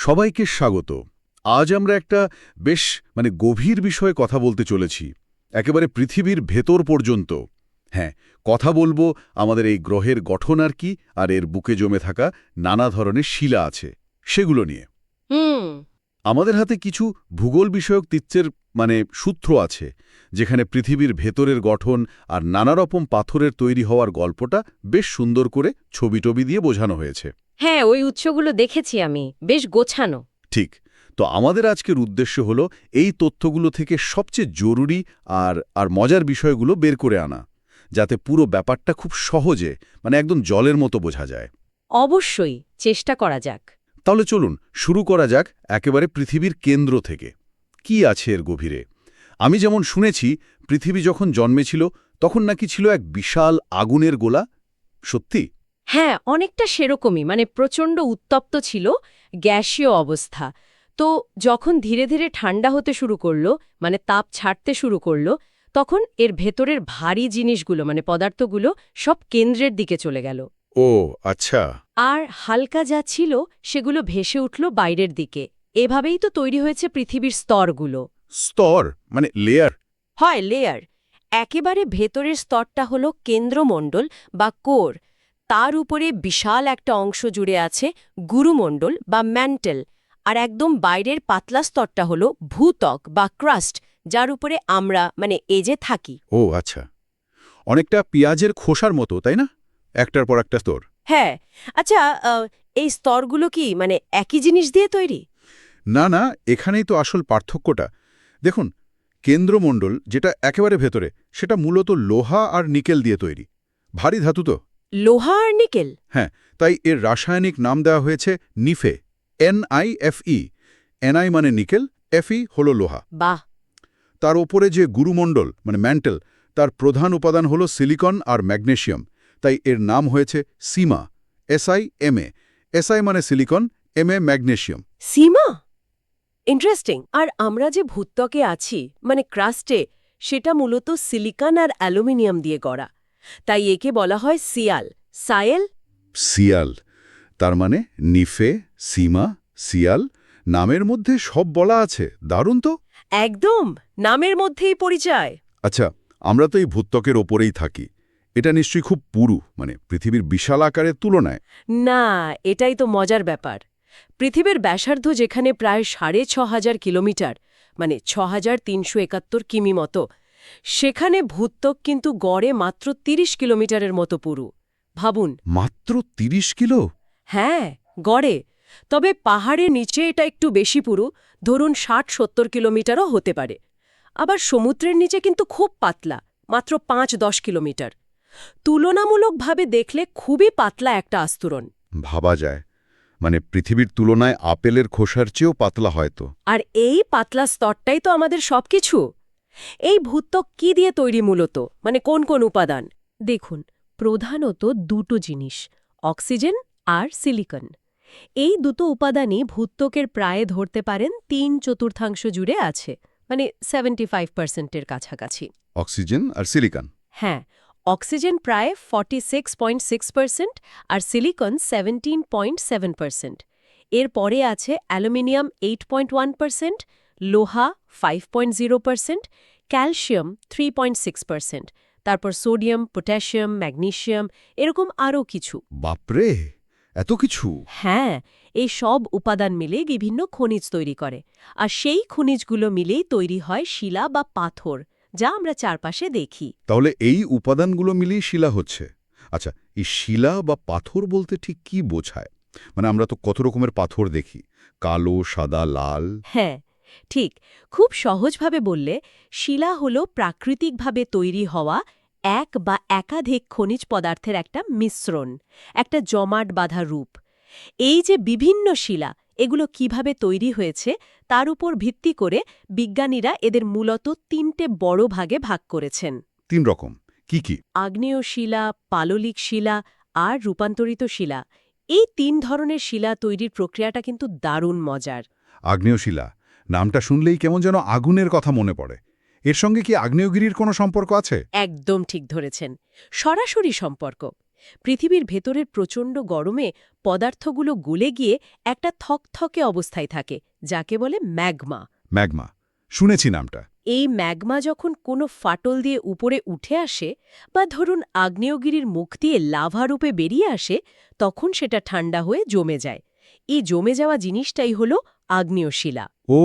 সবাইকে স্বাগত। আজ আমরা একটা বেশ মানে গভীর বিষয়ে কথা বলতে চলেছি। একেবারে পৃথিবীর ভেতর পর্যন্ত। হ্যাঁ কথা বলব আমাদের এই গ্রহের গঠন আর কি আর এর বুকে জমে থাকা নানা ধরনের শিলা আছে সেগুলো নিয়ে। আমাদের হাতে কিছু ভূগোল বিষয়ক তিচ্ছের মানে সূত্র আছে যেখানে পৃথিবীর ভেতরের গঠন আর নানা রকম পাথরের তৈরি হওয়ার গল্পটা বেশ সুন্দর করে ছবি টবি দিয়ে বোঝানো হয়েছে। হ্যাঁ ওই উৎসগুলো দেখেছি আমি। বেশ গোছানো। ঠিক। তো আমাদের আজকের উদ্দেশ্য হল এই তথ্যগুলো থেকে সবচেয়ে জরুরি আর আর মজার বিষয়গুলো বের করে আনা যাতে পুরো ব্যাপারটা খুব সহজে মানে একদম জলের মতো বোঝা যায়। অবশ্যই চেষ্টা করা যাক। তাহলে চলুন শুরু করা যাক একেবারে পৃথিবীর কেন্দ্র থেকে। কি আছে এর গভীরে? আমি যেমন শুনেছি পৃথিবী যখন জন্মেছিল তখন নাকি ছিল এক বিশাল আগুনের গোলা। সত্যি? হ্যাঁ অনেকটা সেরকমই। মানে প্রচণ্ড উত্তপ্ত ছিল গ্যাসীয় অবস্থা। তো যখন ধীরে ধীরে ঠান্ডা হতে শুরু করল মানে তাপ ছাড়তে শুরু করল তখন এর ভেতরের ভারী জিনিসগুলো মানে পদার্থগুলো সব কেন্দ্রের দিকে চলে গেল। ও আচ্ছা। আর হালকা যা ছিল সেগুলো ভেসে উঠল বাইরের দিকে। এভাবেই তো তৈরি হয়েছে পৃথিবীর স্তরগুলো। স্তর? মানে লেয়ার হয় লেয়ার একেবারে ভেতরের স্তরটা হলো কেন্দ্রমণ্ডল বা কোর। তার উপরে বিশাল একটা অংশ জুড়ে আছে গুরুমণ্ডল বা ম্যান্টেল আর একদম বাইরের পাতলা স্তরটা হলো ভূত্বক বা ক্রাস্ট যার উপরে আমরা মানে এজে থাকি। ও আচ্ছা। অনেকটা পেঁয়াজের খোসার মতো তাই না? একটার পর একটা স্তর। হ্যাঁ। আচ্ছা এই স্তরগুলো কি মানে একই জিনিস দিয়ে তৈরি? না না এখানেই তো আসল পার্থক্যটা। দেখুন কেন্দ্রমণ্ডল যেটা একেবারে ভেতরে সেটা মূলত লোহা আর নিকেল দিয়ে তৈরি। ভারী ধাতু তো। লোহা আর নিকেল। হ্যাঁ তাই এর রাসায়নিক নাম দেওয়া হয়েছে NiFe N I F nickel F E লোহা। বাহ। তার ওপরে যে গুরুমণ্ডল মানে ম্যান্টেল তার প্রধান উপাদান হল সিলিকন আর ম্যাগনেশিয়াম তাই এর নাম হয়েছে সীমা এসআই এমএ এসআই মানে silicon MA magnesium. Sima? Interesting. আর আমরা যে ভূত্বকে আছি মানে ক্রাস্টে সেটা মূলত সিলিকন আর অ্যালুমিনিয়াম দিয়ে গড়া। তাই একে বলা হয় সিয়াল। সায়েল? সিয়াল তার মানে নিফে সীমা সিয়াল নামের মধ্যে সব বলা আছে দারুণ তো? একদম নামের মধ্যেই পরিচয়। আচ্ছা আমরা তো এই ভূত্বকের ওপরেই থাকি। এটা নিশ্চয়ই খুব পুরু মানে পৃথিবীর বিশাল আকারের তুলনায়। না এটাই তো মজার ব্যাপার। পৃথিবীর ব্যাসার্ধ যেখানে প্রায় সাড়ে ছ হাজার কিলোমিটার মানে ছ হাজার তিনশো একাত্তর কিমি মতো সেখানে ভূত্বক কিন্তু গড়ে মাত্র ৩০ কিলোমিটারের মতো পুরু। ভাবুন। মাত্র ৩০ কিলো? হ্যাঁ গড়ে। তবে পাহাড়ের নিচে এটা একটু বেশি পুরু ধরুন ষাট সত্তর কিলোমিটারও হতে পারে। আবার সমুদ্রের নিচে কিন্তু খুব পাতলা মাত্র পাঁচ দশ কিলোমিটার। তুলনামূলকভাবে দেখলে খুবই পাতলা একটা আস্তরণ। ভাবা যায়। মানে পৃথিবীর তুলনায় আপেলের খোসার চেয়েও পাতলা হয়তো। আর এই পাতলা স্তরটাই তো আমাদের সবকিছু। এই ভূত্বক কি দিয়ে তৈরি মূলত? মানে কোন কোন উপাদান? দেখুন প্রধানত দুটো জিনিস অক্সিজেন আর সিলিকন। এই দুটো উপাদানই ভূত্বকের প্রায় ধরতে পারেন তিন চতুর্থাংশ জুড়ে আছে মানে সেভেন্টি ফাইভ পার্সেন্টের কাছাকাছি। অক্সিজেন আর সিলিকন। হ্যাঁ অক্সিজেন প্রায় forty six point six percent আর silicon seventeen point seven percent এর পরে আছে aluminium eight point one percent লোহা five point zero percent calcium three point six percent তারপর সোডিয়াম পটাশিয়াম ম্যাগনেশিয়াম এরকম আরও কিছু। বাপরে এত কিছু? হ্যাঁ এই সব উপাদান মিলে বিভিন্ন খনিজ তৈরি করে আর সেই খনিজগুলো মিলেই তৈরি হয় শিলা বা পাথর যা আমরা চারপাশে দেখি। তাহলে এই উপাদানগুলো মিলেই শিলা হচ্ছে। আচ্ছা এই শিলা বা পাথর বলতে ঠিক কি বোঝায়? মানে আমরা তো কত রকমের পাথর দেখি কালো সাদা লাল। হ্যাঁ ঠিক খুব সহজভাবে বললে শিলা হল প্রাকৃতিকভাবে তৈরি হওয়া এক বা একাধিক খনিজ পদার্থের একটা মিশ্রণ একটা জমাট বাঁধা রূপ। এই যে বিভিন্ন শিলা এগুলো কীভাবে তৈরি হয়েছে তার উপর ভিত্তি করে বিজ্ঞানীরা এদের মূলত তিনটে বড় ভাগে ভাগ করেছেন। তিন রকম কি কি? আগ্নেয় শিলা পাললিক শিলা আর রূপান্তরিত শিলা। এই তিন ধরনের শিলা তৈরির প্রক্রিয়াটা কিন্তু দারুণ মজার। আগ্নেয় শিলা নামটা শুনলেই কেমন যেন আগুনের কথা মনে পড়ে। এর সঙ্গে কি আগ্নেয়গিরির কোনো সম্পর্ক আছে? একদম ঠিক ধরেছেন। সরাসরি সম্পর্ক। পৃথিবীর ভেতরের প্রচণ্ড গরমে পদার্থগুলো গলে গিয়ে একটা থকথকে অবস্থায় থাকে যাকে বলে ম্যাগমা। ম্যাগমা। শুনেছি নামটা। এই ম্যাগমা যখন কোনো ফাটল দিয়ে উপরে উঠে আসে বা ধরুন আগ্নেয়গিরির মুখ দিয়ে লাভা রূপে বেরিয়ে আসে তখন সেটা ঠান্ডা হয়ে জমে যায়। এই জমে যাওয়া জিনিসটাই হল আগ্নেয় শিলা ও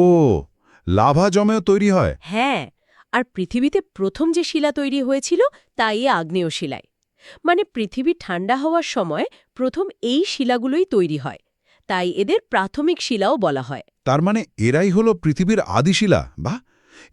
লাভা জমেও তৈরি হয়? হ্যাঁ আর পৃথিবীতে প্রথম যে শিলা তৈরি হয়েছিল তাই এই আগ্নেয় শিলায় মানে পৃথিবী ঠান্ডা হওয়ার সময় প্রথম এই শিলাগুলোই তৈরি হয়। তাই এদের প্রাথমিক শিলাও বলা হয়। তার মানে এরাই হলো পৃথিবীর আদিশিলা বা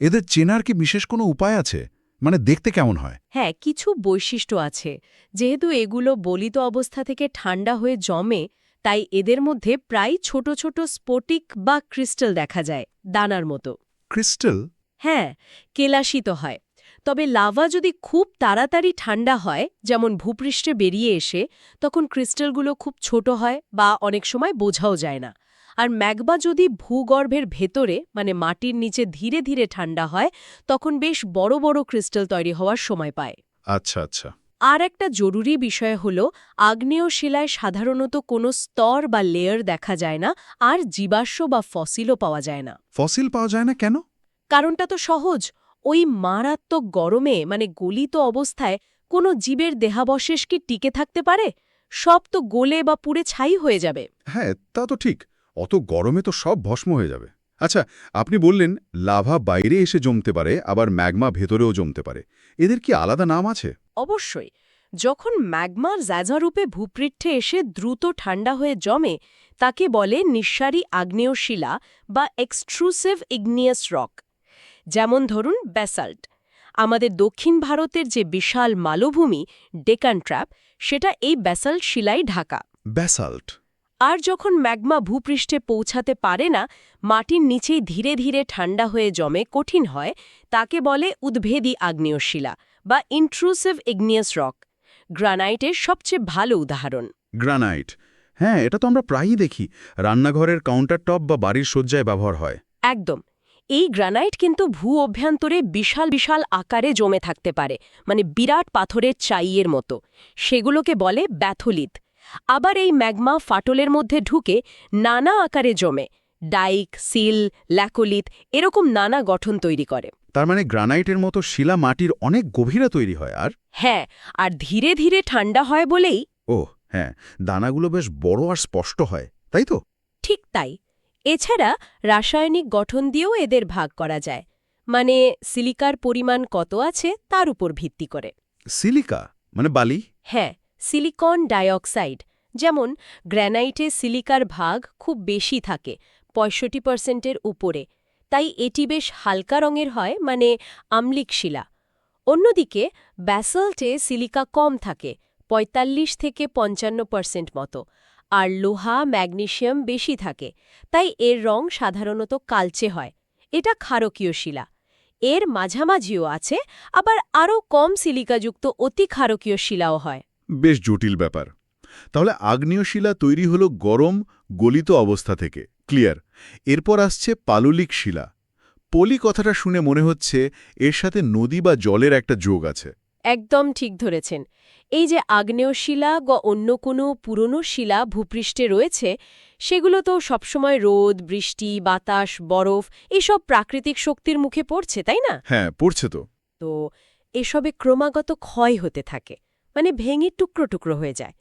এদের চেনার কি বিশেষ কোনো উপায় আছে? মানে দেখতে কেমন হয়? হ্যাঁ কিছু বৈশিষ্ট্য আছে। যেহেতু এগুলো বলিত অবস্থা থেকে ঠান্ডা হয়ে জমে তাই এদের মধ্যে প্রায় ছোট ছোট স্ফটিক বা ক্রিস্টাল দেখা যায় দানার মতো। ক্রিস্টাল? হ্যাঁ কেলাসিত হয়। তবে লাভা যদি খুব তাড়াতাড়ি ঠান্ডা হয় যেমন ভূপৃষ্ঠে বেরিয়ে এসে তখন ক্রিস্টালগুলো খুব ছোট হয় বা অনেক সময় বোঝাও যায় না। আর ম্যাগমা যদি ভূগর্ভের ভেতরে মানে মাটির নিচে ধীরে ধীরে ঠান্ডা হয় তখন বেশ বড় বড় ক্রিস্টাল তৈরি হওয়ার সময় পায়। আচ্ছা আচ্ছা। আর একটা জরুরি বিষয় হল আগ্নেয় শিলায় সাধারণত কোনো স্তর বা লেয়ার দেখা যায় না আর জীবাশ্ম বা ফসিলও পাওয়া যায় না। ফসিল পাওয়া যায় না কেন? কারণটা তো সহজ। ওই মারাত্মক গরমে মানে গলিত অবস্থায় কোনো জীবের দেহাবশেষ কি টিকে থাকতে পারে? সব তো গলে বা পুড়ে ছাই হয়ে যাবে। হ্যাঁ তা তো ঠিক। অত গরমে তো সব ভস্ম হয়ে যাবে। আচ্ছা আপনি বললেন লাভা বাইরে এসে জমতে পারে আবার ম্যাগমা ভেতরেও জমতে পারে। এদের কি আলাদা নাম আছে? অবশ্যই যখন ম্যাগমার রূপে ভূপৃষ্ঠে এসে দ্রুত ঠান্ডা হয়ে জমে তাকে বলে নিঃসারী আগ্নেয় শিলা বা এক্সট্রুসিভ ইগনিয়াস রক। যেমন ধরুন ব্যাসাল্ট। আমাদের দক্ষিণ ভারতের যে বিশাল মালভূমি ডেকান ট্র্যাপ সেটা এই ব্যাসাল্ট শিলাই ঢাকা। ব্যাসাল্ট। আর যখন ম্যাগমা ভূপৃষ্ঠে পৌঁছাতে পারে না মাটির নিচেই ধীরে ধীরে ঠান্ডা হয়ে জমে কঠিন হয় তাকে বলে উদ্ভেদী আগ্নেয় শিলা বা ইন্ট্রুসিভ ইগনিয়াস রক গ্রানাইটের সবচেয়ে ভালো উদাহরণ। গ্রানাইট। হ্যাঁ এটা তো আমরা প্রায়ই দেখি। রান্নাঘরের কাউন্টার টপ বা বাড়ির সজ্জায় ব্যবহার হয়। একদম। এই গ্রানাইট কিন্তু ভূ অভ্যন্তরে বিশাল বিশাল আকারে জমে থাকতে পারে মানে বিরাট পাথরের চাইয়ের মতো। সেগুলোকে বলে ব্যাথলিত আবার এই ম্যাগমা ফাটলের মধ্যে ঢুকে নানা আকারে জমে ডাইক সিল ল্যাকোলিত এরকম নানা গঠন তৈরি করে। তার মানে গ্রানাইটের মতো শিলা মাটির অনেক গভীরে তৈরি হয় আর? হ্যাঁ আর ধীরে ধীরে ঠান্ডা হয় বলেই। ও হ্যাঁ দানাগুলো বেশ বড় আর স্পষ্ট হয় তাই তো? ঠিক তাই। এছাড়া রাসায়নিক গঠন দিয়েও এদের ভাগ করা যায়। মানে সিলিকার পরিমাণ কত আছে তার উপর ভিত্তি করে। সিলিকা? মানে বালি? হ্যাঁ সিলিকন ডাইঅক্সাইড যেমন গ্র্যানাইটে সিলিকার ভাগ খুব বেশি থাকে পঁয়ষট্টি পার্সেন্টের উপরে। তাই এটি বেশ হালকা রঙের হয় মানে আম্লিক শিলা। অন্যদিকে ব্যাসল্টে সিলিকা কম থাকে ৪৫ থেকে পঞ্চান্ন পার্সেন্ট মতো, আর লোহা, ম্যাগনেশিয়াম বেশি থাকে, তাই এর রং সাধারণত কালচে হয়। এটা ক্ষারকীয় শিলা। এর মাঝামাঝিও আছে, আবার আরও কম সিলিকাযুক্ত অতি ক্ষারকীয় শিলাও হয়। বেশ জটিল ব্যাপার। তাহলে আগ্নেয় শিলা তৈরি হলো গরম, গলিত অবস্থা থেকে। ক্লিয়ার এরপর আসছে পাললিক শিলা। পলি কথাটা শুনে মনে হচ্ছে এর সাথে নদী বা জলের একটা যোগ আছে। একদম ঠিক ধরেছেন। এই যে আগ্নেয় শিলা বা অন্য কোনো পুরনো শিলা ভূপৃষ্ঠে রয়েছে সেগুলো তো সবসময় রোদ বৃষ্টি বাতাস বরফ এসব প্রাকৃতিক শক্তির মুখে পড়ছে তাই না? হ্যাঁ পড়ছে তো। তো এসবে ক্রমাগত ক্ষয় হতে থাকে মানে ভেঙে টুকরো টুকরো হয়ে যায়।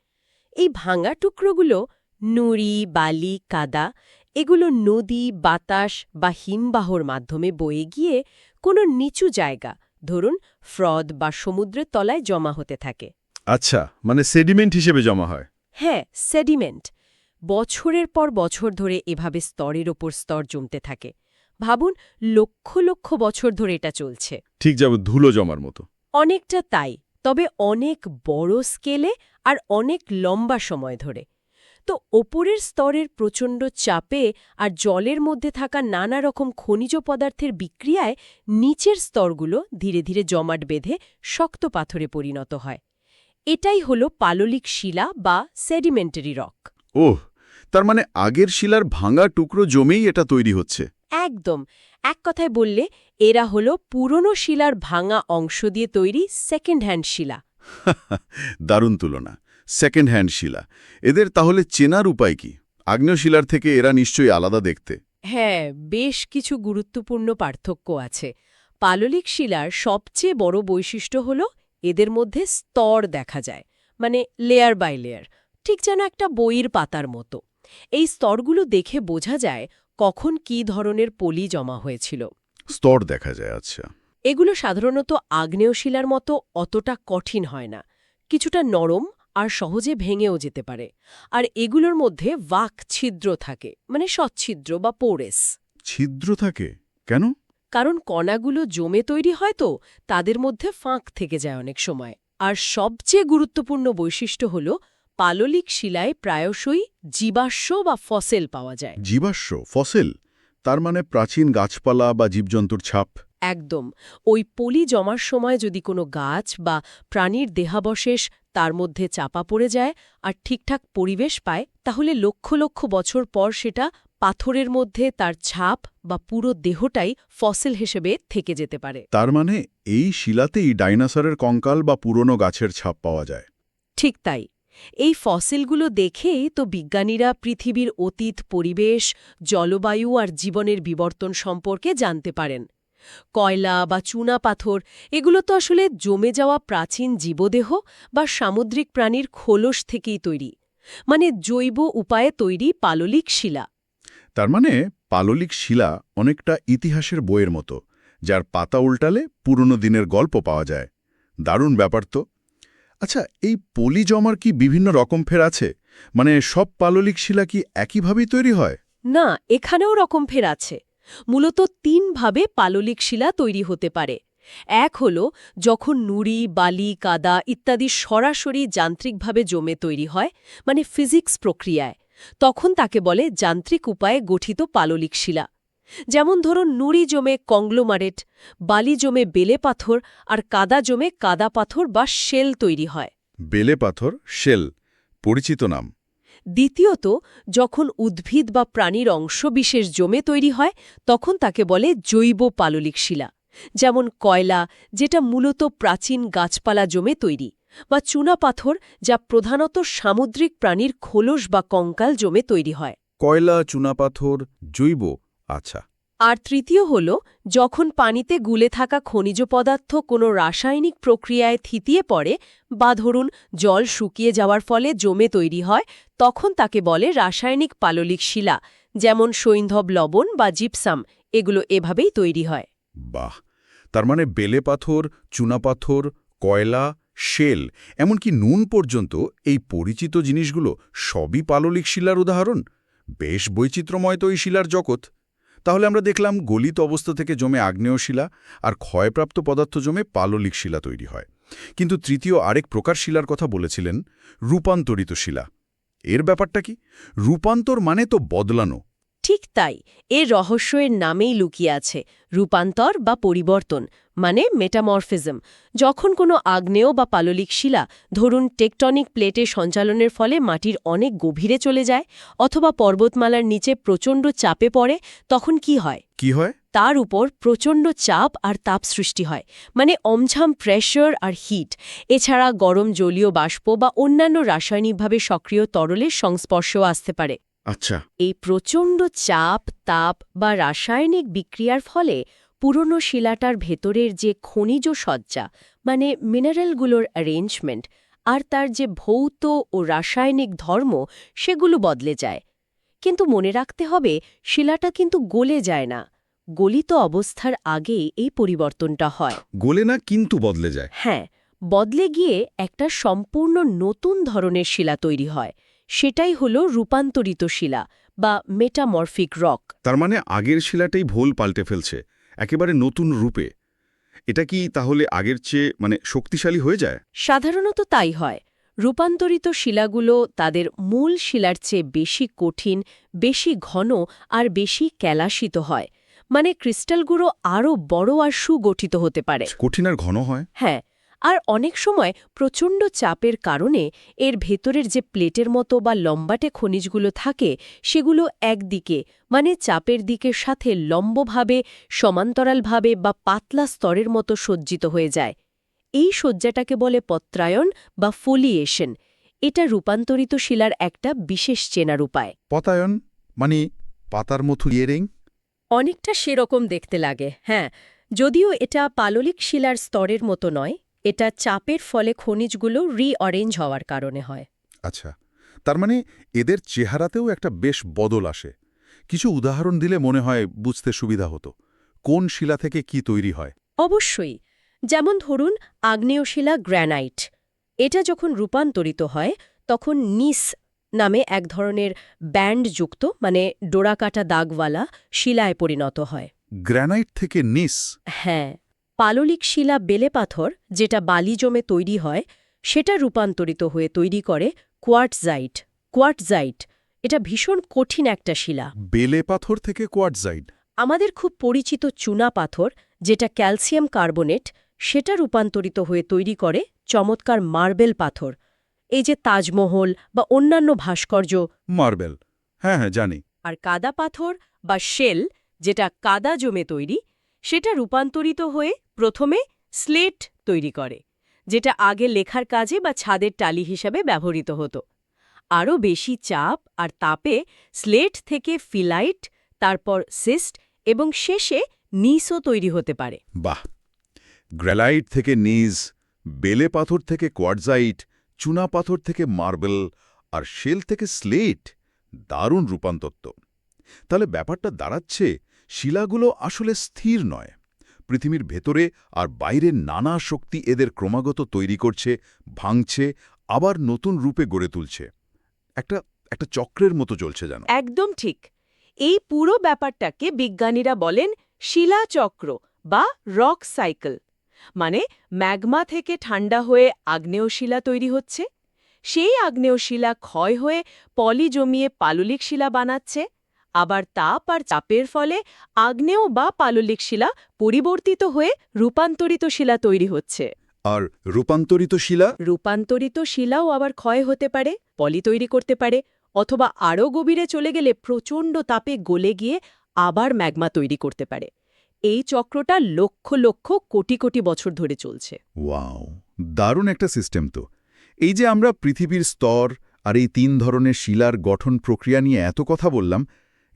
এই ভাঙা টুকরোগুলো নুড়ি বালি কাদা এগুলো নদী বাতাস বা হিমবাহর মাধ্যমে বয়ে গিয়ে কোনো নিচু জায়গা ধরুন ফ্রদ বা সমুদ্রের তলায় জমা হতে থাকে। আচ্ছা মানে সেডিমেন্ট হিসেবে জমা হয়। হ্যাঁ সেডিমেন্ট। বছরের পর বছর ধরে এভাবে স্তরের ওপর স্তর জমতে থাকে। ভাবুন লক্ষ লক্ষ বছর ধরে এটা চলছে। ঠিক যাবে ধুলো জমার মতো। অনেকটা তাই তবে অনেক বড় স্কেলে আর অনেক লম্বা সময় ধরে। তো ওপরের স্তরের প্রচণ্ড চাপে আর জলের মধ্যে থাকা নানা রকম খনিজ পদার্থের বিক্রিয়ায় নিচের স্তরগুলো ধীরে ধীরে জমাট বেঁধে শক্ত পাথরে পরিণত হয়। এটাই হলো পাললিক শিলা বা সেডিমেন্টারি রক। ওহ তার মানে আগের শিলার ভাঙা টুকরো জমেই এটা তৈরি হচ্ছে। একদম। এক কথায় বললে এরা হলো পুরনো শিলার ভাঙা অংশ দিয়ে তৈরি সেকেন্ড হ্যান্ড শিলা। দারুণ তুলনা। সেকেন্ড হ্যান্ড শিলা। এদের তাহলে চেনার উপায় কি? আগ্নেয় শিলার থেকে এরা নিশ্চয়ই আলাদা দেখতে। হ্যাঁ বেশ কিছু গুরুত্বপূর্ণ পার্থক্য আছে। পাললিক শিলার সবচেয়ে বড় বৈশিষ্ট্য হল এদের মধ্যে স্তর দেখা যায় মানে লেয়ার বাই লেয়ার ঠিক যেন একটা বইয়ের পাতার মতো। এই স্তরগুলো দেখে বোঝা যায় কখন কী ধরনের পলি জমা হয়েছিল। স্তর দেখা যায় আচ্ছা। এগুলো সাধারণত আগ্নেয় শিলার মতো অতটা কঠিন হয় না কিছুটা নরম আর সহজে ভেঙেও যেতে পারে। আর এগুলোর মধ্যে ওয়াক ছিদ্র থাকে মানে সচ্ছিদ্র বা পোরেস। ছিদ্র থাকে? কেন? কারণ কণাগুলো জমে তৈরি হয় তো তাদের মধ্যে ফাঁক থেকে যায় অনেক সময়। আর সবচেয়ে গুরুত্বপূর্ণ বৈশিষ্ট্য হল পাললিক শিলায় প্রায়শই জীবাশ্ম বা ফসেল পাওয়া যায়। জীবাশ্ম? ফসেল? তার মানে প্রাচীন গাছপালা বা জীবজন্তুর ছাপ? একদম। ওই পলি জমার সময় যদি কোনো গাছ বা প্রাণীর দেহাবশেষ তার মধ্যে চাপা পড়ে যায় আর ঠিকঠাক পরিবেশ পায় তাহলে লক্ষ লক্ষ বছর পর সেটা পাথরের মধ্যে তার ছাপ বা পুরো দেহটাই ফসিল হিসেবে থেকে যেতে পারে। তার মানে এই শিলাতেই ডাইনোসরের কঙ্কাল বা পুরনো গাছের ছাপ পাওয়া যায়। ঠিক তাই। এই ফসিলগুলো দেখেই তো বিজ্ঞানীরা পৃথিবীর অতীত পরিবেশ জলবায়ু আর জীবনের বিবর্তন সম্পর্কে জানতে পারেন। কয়লা বা চুনা পাথর এগুলো তো আসলে জমে যাওয়া প্রাচীন জীবদেহ বা সামুদ্রিক প্রাণীর খোলস থেকেই তৈরি। মানে জৈব উপায়ে তৈরি পাললিক শিলা। তার মানে পাললিক শিলা অনেকটা ইতিহাসের বইয়ের মতো যার পাতা উল্টালে পুরনো দিনের গল্প পাওয়া যায়। দারুণ ব্যাপার তো। আচ্ছা এই পলি জমার কি বিভিন্ন রকম ফের আছে? মানে সব পাললিক শিলা কি একইভাবেই তৈরি হয়? না এখানেও রকম ফের আছে। মূলত তিনভাবে পাললিক শিলা তৈরি হতে পারে। এক হল, যখন নুড়ি, বালি, কাদা ইত্যাদি সরাসরি যান্ত্রিকভাবে জমে তৈরি হয় মানে ফিজিক্স প্রক্রিয়ায়, তখন তাকে বলে যান্ত্রিক উপায়ে গঠিত পাললিক শিলা। যেমন ধরুন, নুড়ি জমে কংগ্লোমারেট, বালি জমে বেলে পাথর, আর কাদা জমে কাদা পাথর বা শেল তৈরি হয়। বেলে পাথর, শেল, পরিচিত নাম। দ্বিতীয়ত, যখন উদ্ভিদ বা প্রাণীর অংশবিশেষ জমে তৈরি হয়, তখন তাকে বলে জৈব পাললিক শিলা। যেমন কয়লা, যেটা মূলত প্রাচীন গাছপালা জমে তৈরি, বা চুনাপাথর যা প্রধানত সামুদ্রিক প্রাণীর খোলস বা কঙ্কাল জমে তৈরি হয়। কয়লা চুনাপাথর জৈব আচ্ছা। আর তৃতীয় হল, যখন পানিতে গুলে থাকা খনিজ পদার্থ কোনো রাসায়নিক প্রক্রিয়ায় থিতিয়ে পড়ে বা ধরুন জল শুকিয়ে যাওয়ার ফলে জমে তৈরি হয়, তখন তাকে বলে রাসায়নিক পাললিক শিলা, যেমন সৈন্ধব লবণ বা জিপসাম, এগুলো এভাবেই তৈরি হয়। বাহ! তার মানে বেলে পাথর চুনাপাথর কয়লা, শেল, এমনকি নুন পর্যন্ত এই পরিচিত জিনিসগুলো সবই পাললিক শিলার উদাহরণ? বেশ বৈচিত্র্যময় তো এই শিলার জগৎ। তাহলে আমরা দেখলাম গলিত অবস্থা থেকে জমে আগ্নেয় শিলা আর ক্ষয়প্রাপ্ত পদার্থ জমে পাললিক শিলা তৈরি হয়। কিন্তু তৃতীয় আরেক প্রকার শিলার কথা বলেছিলেন রূপান্তরিত শিলা। এর ব্যাপারটা কি? রূপান্তর মানে তো বদলানো। ঠিক তাই এর রহস্য এর নামেই লুকিয়ে আছে রূপান্তর বা পরিবর্তন মানে মেটামরফিজম। যখন কোনো আগ্নেয় বা পাললিক শিলা ধরুন টেকটনিক প্লেটে সঞ্চালনের ফলে মাটির অনেক গভীরে চলে যায় অথবা পর্বতমালার নিচে প্রচণ্ড চাপে পড়ে তখন কি হয়? কি হয়? তার উপর প্রচণ্ড চাপ আর তাপ সৃষ্টি হয় মানে অমঝাম প্রেশার আর হিট। এছাড়া গরম জলীয় বাষ্প বা অন্যান্য রাসায়নিকভাবে সক্রিয় তরলের সংস্পর্শেও আসতে পারে। আচ্ছা। এই প্রচণ্ড চাপ তাপ বা রাসায়নিক বিক্রিয়ার ফলে পুরনো শিলাটার ভেতরের যে খনিজ সজ্জা মানে মিনারেলগুলোর অ্যারেঞ্জমেন্ট আর তার যে ভৌত ও রাসায়নিক ধর্ম সেগুলো বদলে যায়। কিন্তু মনে রাখতে হবে শিলাটা কিন্তু গলে যায় না। গলিত অবস্থার আগে এই পরিবর্তনটা হয়। গলে না কিন্তু বদলে যায়। হ্যাঁ বদলে গিয়ে একটা সম্পূর্ণ নতুন ধরনের শিলা তৈরি হয়। সেটাই হল রূপান্তরিত শিলা বা মেটামরফিক রক। তার মানে আগের শিলাটাই ভোল পাল্টে ফেলছে একেবারে নতুন রূপে। এটা কি তাহলে আগের চেয়ে মানে শক্তিশালী হয়ে যায়? সাধারণত তাই হয়। রূপান্তরিত শিলাগুলো তাদের মূল শিলার চেয়ে বেশি কঠিন বেশি ঘন আর বেশি ক্যালাসিত হয়। মানে ক্রিস্টালগুলো আরও বড় আর সুগঠিত হতে পারে। কঠিন আর ঘন হয়? হ্যাঁ আর অনেক সময় প্রচণ্ড চাপের কারণে এর ভেতরের যে প্লেটের মতো বা লম্বাটে খনিজগুলো থাকে সেগুলো একদিকে মানে চাপের দিকের সাথে লম্বভাবে সমান্তরালভাবে বা পাতলা স্তরের মতো সজ্জিত হয়ে যায়। এই সজ্জাটাকে বলে পত্রায়ন বা ফোলিয়েশন। এটা রূপান্তরিত শিলার একটা বিশেষ চেনার উপায়। পতায়ন মানে পাতার মতো ইয়েরিং? অনেকটা সেরকম দেখতে লাগে হ্যাঁ। যদিও এটা পাললিক শিলার স্তরের মতো নয় এটা চাপের ফলে খনিজগুলো রিঅরেঞ্জ হওয়ার কারণে হয়। আচ্ছা তার মানে এদের চেহারাতেও একটা বেশ বদল আসে। কিছু উদাহরণ দিলে মনে হয় বুঝতে সুবিধা হতো। কোন শিলা থেকে কি তৈরি হয়? অবশ্যই যেমন ধরুন আগ্নেয়শিলা গ্র্যানাইট। এটা যখন রূপান্তরিত হয় তখন নিস নামে এক ধরনের ব্যান্ডযুক্ত মানে ডোরাকাটা দাগওয়ালা শিলায় পরিণত হয়। গ্র্যানাইট থেকে নিস? হ্যাঁ। পাললিক শিলা বেলে পাথর যেটা বালি জমে তৈরি হয় সেটা রূপান্তরিত হয়ে তৈরি করে কোয়ার্টজাইট। কোয়ার্টজাইট এটা ভীষণ কঠিন একটা শিলা। বেলে পাথর থেকে কোয়ার্টজাইড আমাদের খুব পরিচিত চুনা পাথর যেটা ক্যালসিয়াম কার্বনেট সেটা রূপান্তরিত হয়ে তৈরি করে চমৎকার মার্বেল পাথর। এই যে তাজমহল বা অন্যান্য ভাস্কর্য। মার্বেল। হ্যাঁ হ্যাঁ জানি। আর কাদা পাথর বা শেল যেটা কাদা জমে তৈরি সেটা রূপান্তরিত হয়ে প্রথমে স্লেট তৈরি করে, যেটা আগে লেখার কাজে বা ছাদের টালি হিসাবে ব্যবহৃত হতো। আরও বেশি চাপ আর তাপে স্লেট থেকে ফিলাইট, তারপর সিস্ট এবং শেষে নিসও তৈরি হতে পারে। বাহ! গ্র্যালাইট থেকে নিজ বেলে পাথর থেকে কোয়ার্টজাইট চুনা পাথর থেকে মার্বেল আর শেল থেকে স্লেট দারুণ রূপান্তত্ব তাহলে ব্যাপারটা দাঁড়াচ্ছে শিলাগুলো আসলে স্থির নয়। পৃথিবীর ভেতরে আর বাইরে নানা শক্তি এদের ক্রমাগত তৈরি করছে, ভাঙছে, আবার নতুন রূপে গড়ে তুলছে। একটা একটা চক্রের মতো চলছে যেন। একদম ঠিক। এই পুরো ব্যাপারটাকে বিজ্ঞানীরা বলেন শিলাচক্র বা রক সাইকেল। মানে ম্যাগমা থেকে ঠান্ডা হয়ে আগ্নেয়শিলা তৈরি হচ্ছে। সেই আগ্নেয়শিলা ক্ষয় হয়ে পলি জমিয়ে পাললিক শিলা বানাচ্ছে। আবার তাপ আর চাপের ফলে আগ্নেয় বা পাললিক শিলা পরিবর্তিত হয়ে রূপান্তরিত শিলা তৈরি হচ্ছে। আর রূপান্তরিত শিলা? রূপান্তরিত শিলাও আবার ক্ষয় হতে পারে পলি তৈরি করতে পারে অথবা আরও গভীরে চলে গেলে প্রচণ্ড তাপে গলে গিয়ে আবার ম্যাগমা তৈরি করতে পারে। এই চক্রটা লক্ষ লক্ষ কোটি কোটি বছর ধরে চলছে। ওয়াও দারুণ একটা সিস্টেম তো। এই যে আমরা পৃথিবীর স্তর আর এই তিন ধরনের শিলার গঠন প্রক্রিয়া নিয়ে এত কথা বললাম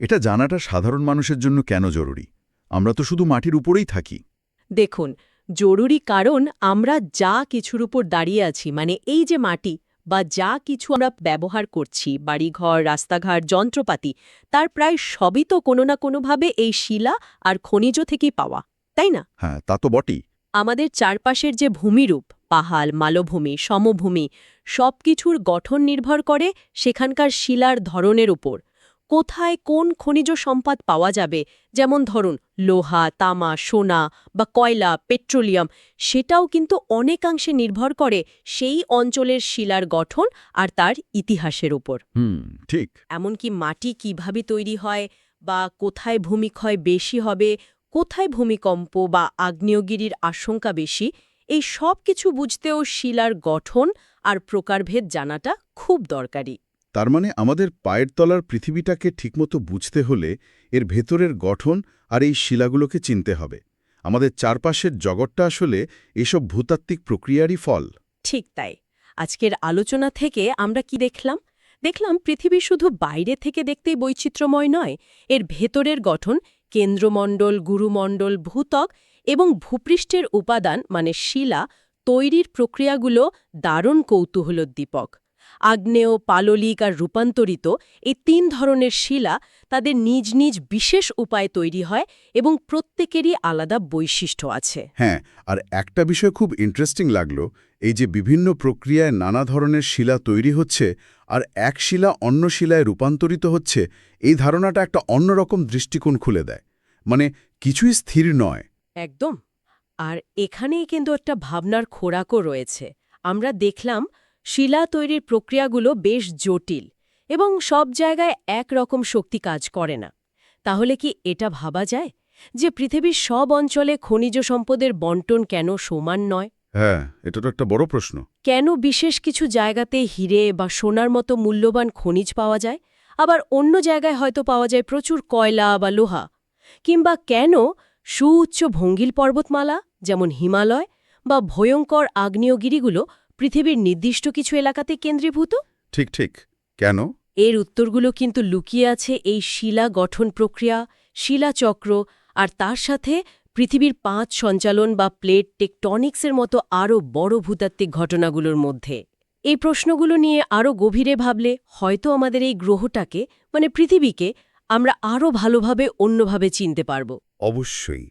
এটা জানাটা সাধারণ মানুষের জন্য কেন জরুরি? আমরা তো শুধু মাটির উপরেই থাকি। দেখুন জরুরি কারণ আমরা যা কিছুর উপর দাঁড়িয়ে আছি মানে এই যে মাটি বা যা কিছু আমরা ব্যবহার করছি বাড়িঘর রাস্তাঘাট যন্ত্রপাতি তার প্রায় সবই তো কোনো না কোনোভাবে এই শিলা আর খনিজ থেকেই পাওয়া তাই না? হ্যাঁ তা তো বটেই। আমাদের চারপাশের যে ভূমিরূপ পাহাড় মালভূমি সমভূমি সব কিছুর গঠন নির্ভর করে সেখানকার শিলার ধরনের উপর। কোথায় কোন খনিজ সম্পদ পাওয়া যাবে? যেমন ধরুন লোহা তামা সোনা বা কয়লা পেট্রোলিয়াম সেটাও কিন্তু অনেকাংশে নির্ভর করে সেই অঞ্চলের শিলার গঠন আর তার ইতিহাসের উপর। ঠিক। এমনকি মাটি কীভাবে তৈরি হয় বা কোথায় ভূমিক্ষয় বেশি হবে কোথায় ভূমিকম্প বা আগ্নেয়গিরির আশঙ্কা বেশি এই সব কিছু বুঝতেও শিলার গঠন আর প্রকারভেদ জানাটা খুব দরকারি। তার মানে আমাদের পায়ের তলার পৃথিবীটাকে ঠিকমতো বুঝতে হলে এর ভেতরের গঠন আর এই শিলাগুলোকে চিনতে হবে। আমাদের চারপাশের জগৎটা আসলে এসব ভূতাত্ত্বিক প্রক্রিয়ারই ফল। ঠিক তাই। আজকের আলোচনা থেকে আমরা কি দেখলাম? দেখলাম পৃথিবী শুধু বাইরে থেকে দেখতেই বৈচিত্র্যময় নয়, এর ভেতরের গঠন কেন্দ্রমণ্ডল, গুরুমণ্ডল ভূতক এবং ভূপৃষ্ঠের উপাদান মানে শিলা তৈরির প্রক্রিয়াগুলো দারুণ কৌতূহলোদ্দীপক। আগ্নেয় পাললিক আর রূপান্তরিত এই তিন ধরনের শিলা তাদের নিজ নিজ বিশেষ উপায়ে তৈরি হয় এবং প্রত্যেকেরই আলাদা বৈশিষ্ট্য আছে। হ্যাঁ আর একটা বিষয় খুব ইন্টারেস্টিং লাগল এই যে বিভিন্ন প্রক্রিয়ায় নানা ধরনের শিলা তৈরি হচ্ছে আর এক শিলা অন্য শিলায় রূপান্তরিত হচ্ছে এই ধারণাটা একটা অন্যরকম দৃষ্টিকোণ খুলে দেয়। মানে কিছুই স্থির নয়। একদম। আর এখানেই কিন্তু একটা ভাবনার খোরাকও রয়েছে। আমরা দেখলাম শিলা তৈরির প্রক্রিয়াগুলো বেশ জটিল এবং সব জায়গায় এক রকম শক্তি কাজ করে না। তাহলে কি এটা ভাবা যায় যে পৃথিবীর সব অঞ্চলে খনিজ সম্পদের বন্টন কেন সমান নয়? হ্যাঁ এটা তো একটা বড় প্রশ্ন। কেন বিশেষ কিছু জায়গাতে হিরে বা সোনার মতো মূল্যবান খনিজ পাওয়া যায় আবার অন্য জায়গায় হয়তো পাওয়া যায় প্রচুর কয়লা বা লোহা? কিংবা কেন সুউচ্চ ভঙ্গিল পর্বতমালা যেমন হিমালয় বা ভয়ঙ্কর আগ্নেয়গিরিগুলো পৃথিবীর নির্দিষ্ট কিছু এলাকাতে কেন্দ্রীভূত? ঠিক ঠিক। কেন? এর উত্তরগুলো কিন্তু লুকিয়ে আছে এই শিলা গঠন প্রক্রিয়া শিলাচক্র আর তার সাথে পৃথিবীর পাঁচ সঞ্চালন বা প্লেট টেকটনিক্সের মতো আরও বড় ভূতাত্ত্বিক ঘটনাগুলোর মধ্যে। এই প্রশ্নগুলো নিয়ে আরও গভীরে ভাবলে হয়তো আমাদের এই গ্রহটাকে মানে পৃথিবীকে আমরা আরও ভালোভাবে অন্যভাবে চিনতে পারব। অবশ্যই।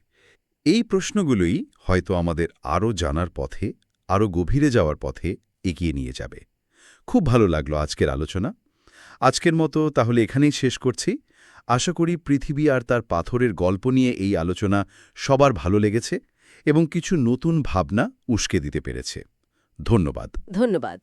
এই প্রশ্নগুলোই হয়তো আমাদের আরও জানার পথে আরও গভীরে যাওয়ার পথে এগিয়ে নিয়ে যাবে। খুব ভালো লাগল আজকের আলোচনা। আজকের মতো তাহলে এখানেই শেষ করছি। আশা করি পৃথিবী আর তার পাথরের গল্প নিয়ে এই আলোচনা সবার ভালো লেগেছে এবং কিছু নতুন ভাবনা উস্কে দিতে পেরেছে। ধন্যবাদ। ধন্যবাদ।